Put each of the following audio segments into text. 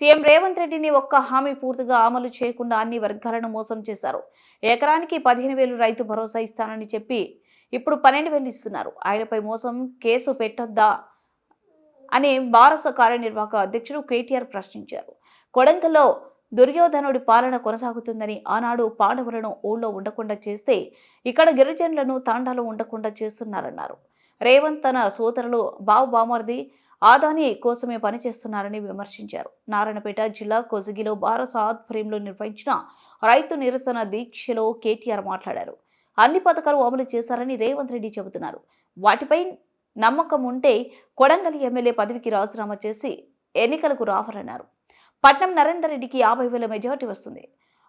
CM Revanth రెడ్డిని ఒక్క హామీ పూర్తిగా అమలు చేయకుండా అన్ని వర్గాలను మోసం చేశారు. ఎకరానికి పదిహేను వేలు రైతు భరోసా ఇస్తానని చెప్పి ఇప్పుడు పన్నెండు వేలు ఇస్తున్నారు. ఆయనపై మోసం కేసు పెట్టొద్దా అని భారత కార్యనిర్వాహక అధ్యక్షుడు కేటీఆర్ ప్రశ్నించారు. కొడంగల్లో దుర్యోధనుడి పాలన కొనసాగుతుందని ఆనాడు పాండవులను ఊళ్ళో ఉండకుండా చేస్తే ఇక్కడ గిరిజనులను తాండాలు ఉండకుండా చేస్తున్నారన్నారు. రేవంత్ తన సోదరులు బావు బామర్ది ఆదాని కోసమే పనిచేస్తున్నారని విమర్శించారు. నారాయణపేట జిల్లా కొజగిలో భారత ఆధ్వర్యంలో నిర్వహించిన రైతు నిరసన దీక్షలో కేటీఆర్ మాట్లాడారు. అన్ని పథకాలు అమలు చేశారని రేవంత్ రెడ్డి చెబుతున్నారు. వాటిపై నమ్మకం ఉంటే కొడంగల్ ఎమ్మెల్యే పదవికి రాజీనామా చేసి ఎన్నికలకు రావాలన్నారు. పట్నం నరేందర్ రెడ్డికి యాభై వేల మెజార్టీ వస్తుంది.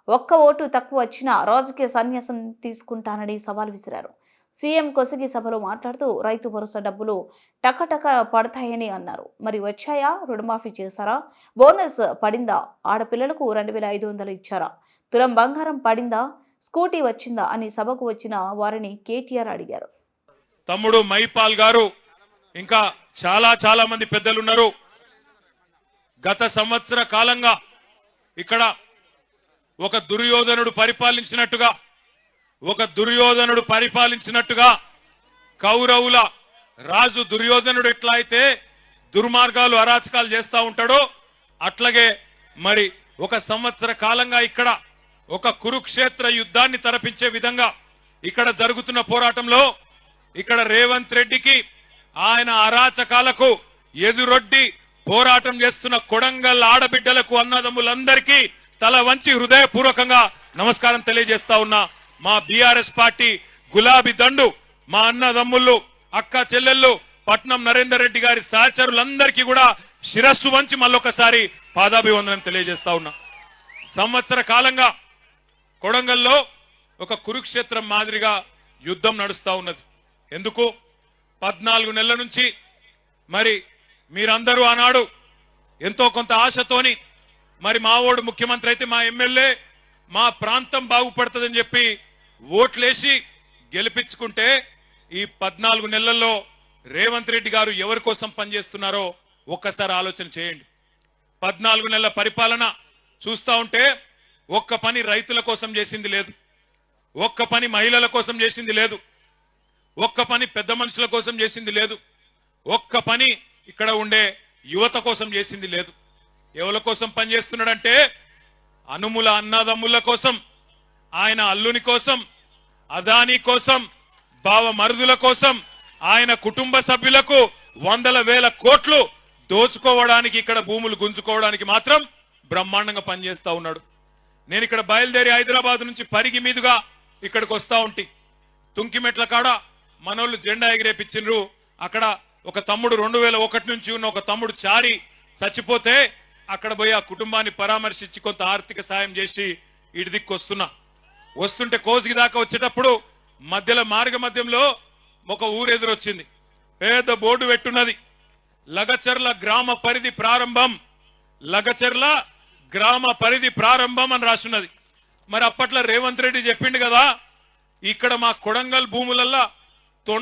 ఒక్క ఓటు తక్కువ వచ్చినా రాజకీయ సన్యాసం తీసుకుంటానని సవాల్ విసిరారు. సీఎం కొసిగి సభలో మాట్లాడుతూ రైతు భరోసా డబ్బులు టకటక పడతాయని అన్నారు. మరి వచ్చాయా? రుణమాఫీ చేశారా? బోనస్ పడిందా? ఆడపిల్లలకు రెండు వేల ఐదు వందలు ఇచ్చారా? తులం బంగారం పడిందా? స్కూటీ వచ్చిందా? అని సభకు వచ్చిన వారిని కేటీఆర్ అడిగారు. తమ్ముడు మైపాల్ గారు ఇంకా చాలా చాలా మంది పెద్దలు ఉన్నారు గత సంవత్సర కాలంగా ఇక్కడ ఒక దుర్యోధనుడు పరిపాలించినట్టుగా ఒక దుర్యోధనుడు పరిపాలించినట్టుగా కౌరవుల రాజు దుర్యోధనుడు ఎట్లా అయితే దుర్మార్గాలు అరాచకాలు చేస్తూ ఉంటాడో అట్లాగే మరి ఒక సంవత్సర కాలంగా ఇక్కడ ఒక కురుక్షేత్ర యుద్ధాన్ని తరపించే విధంగా ఇక్కడ జరుగుతున్న పోరాటంలో ఇక్కడ రేవంత్ రెడ్డికి ఆయన అరాచకాలకు ఎదురొడ్డి పోరాటం చేస్తున్న కొడంగల్ ఆడబిడ్డలకు అన్నదమ్ములందరికీ తల వంచి హృదయపూర్వకంగా నమస్కారం తెలియజేస్తా ఉన్నా. మా బీఆర్ఎస్ పార్టీ గులాబీ దండు మా అన్నదమ్ముళ్ళు అక్క చెల్లెళ్ళు పట్నం నరేందర్ రెడ్డి గారి సహచరులందరికీ కూడా శిరస్సు వంచి మళ్ళొకసారి పాదాభివందనం తెలియజేస్తా ఉన్నా. సంవత్సర కాలంగా కొడంగల్లో ఒక కురుక్షేత్రం మాదిరిగా యుద్ధం నడుస్తూ ఉన్నది. ఎందుకు? పద్నాలుగు నెలల నుంచి మరి మీరందరూ ఆనాడు ఎంతో కొంత ఆశతోని మరి మావోడు ముఖ్యమంత్రి అయితే మా ఎమ్మెల్యే మా ప్రాంతం బాగుపడుతుందని చెప్పి ఓట్లేసి గెలిపించుకుంటే ఈ పద్నాలుగు నెలల్లో రేవంత్ రెడ్డి గారు ఎవరి కోసం పనిచేస్తున్నారో ఒక్కసారి ఆలోచన చేయండి. పద్నాలుగు నెలల పరిపాలన చూస్తా ఉంటే ఒక్క పని రైతుల కోసం చేసింది లేదు. ఒక్క పని మహిళల కోసం చేసింది లేదు. ఒక్క పని పెద్ద మనుషుల కోసం చేసింది లేదు. ఒక్క పని ఇక్కడ ఉండే యువత కోసం చేసింది లేదు. ఎవరి కోసం పనిచేస్తున్నాడంటే అనుముల అన్నదమ్ముల కోసం ఆయన అల్లుని కోసం అదాని కోసం బావ మరుదుల కోసం ఆయన కుటుంబ సభ్యులకు వందల వేల కోట్లు దోచుకోవడానికి ఇక్కడ భూములు గుంజుకోవడానికి మాత్రం బ్రహ్మాండంగా పనిచేస్తా ఉన్నాడు. నేను ఇక్కడ బయలుదేరి హైదరాబాద్ నుంచి పరిగి మీదుగా ఇక్కడికి వస్తా ఉంటి. తుంకిమెట్ల కాడ మనోళ్ళు జెండా ఎగిరేపించిండ్రు అక్కడ ఒక తమ్ముడు రెండు వేల ఒకటి నుంచి ఉన్న ఒక తమ్ముడు చారి చచ్చిపోతే అక్కడ పోయి ఆ కుటుంబాన్ని పరామర్శించి కొంత ఆర్థిక సాయం చేసి ఇటు దిక్కు వస్తున్నా. వస్తుంటే కోసికి దాకా వచ్చేటప్పుడు మధ్యలో మార్గ మధ్యంలో ఒక ఊరు ఎదురొచ్చింది పేద బోర్డు పెట్టున్నది. లగచర్ల గ్రామ పరిధి ప్రారంభం. లగచర్ల గ్రామ పరిధి ప్రారంభం అని రాసున్నది. మరి అప్పట్లో రేవంత్ రెడ్డి చెప్పిండు కదా ఇక్కడ మా కొడంగల్ భూములల్లా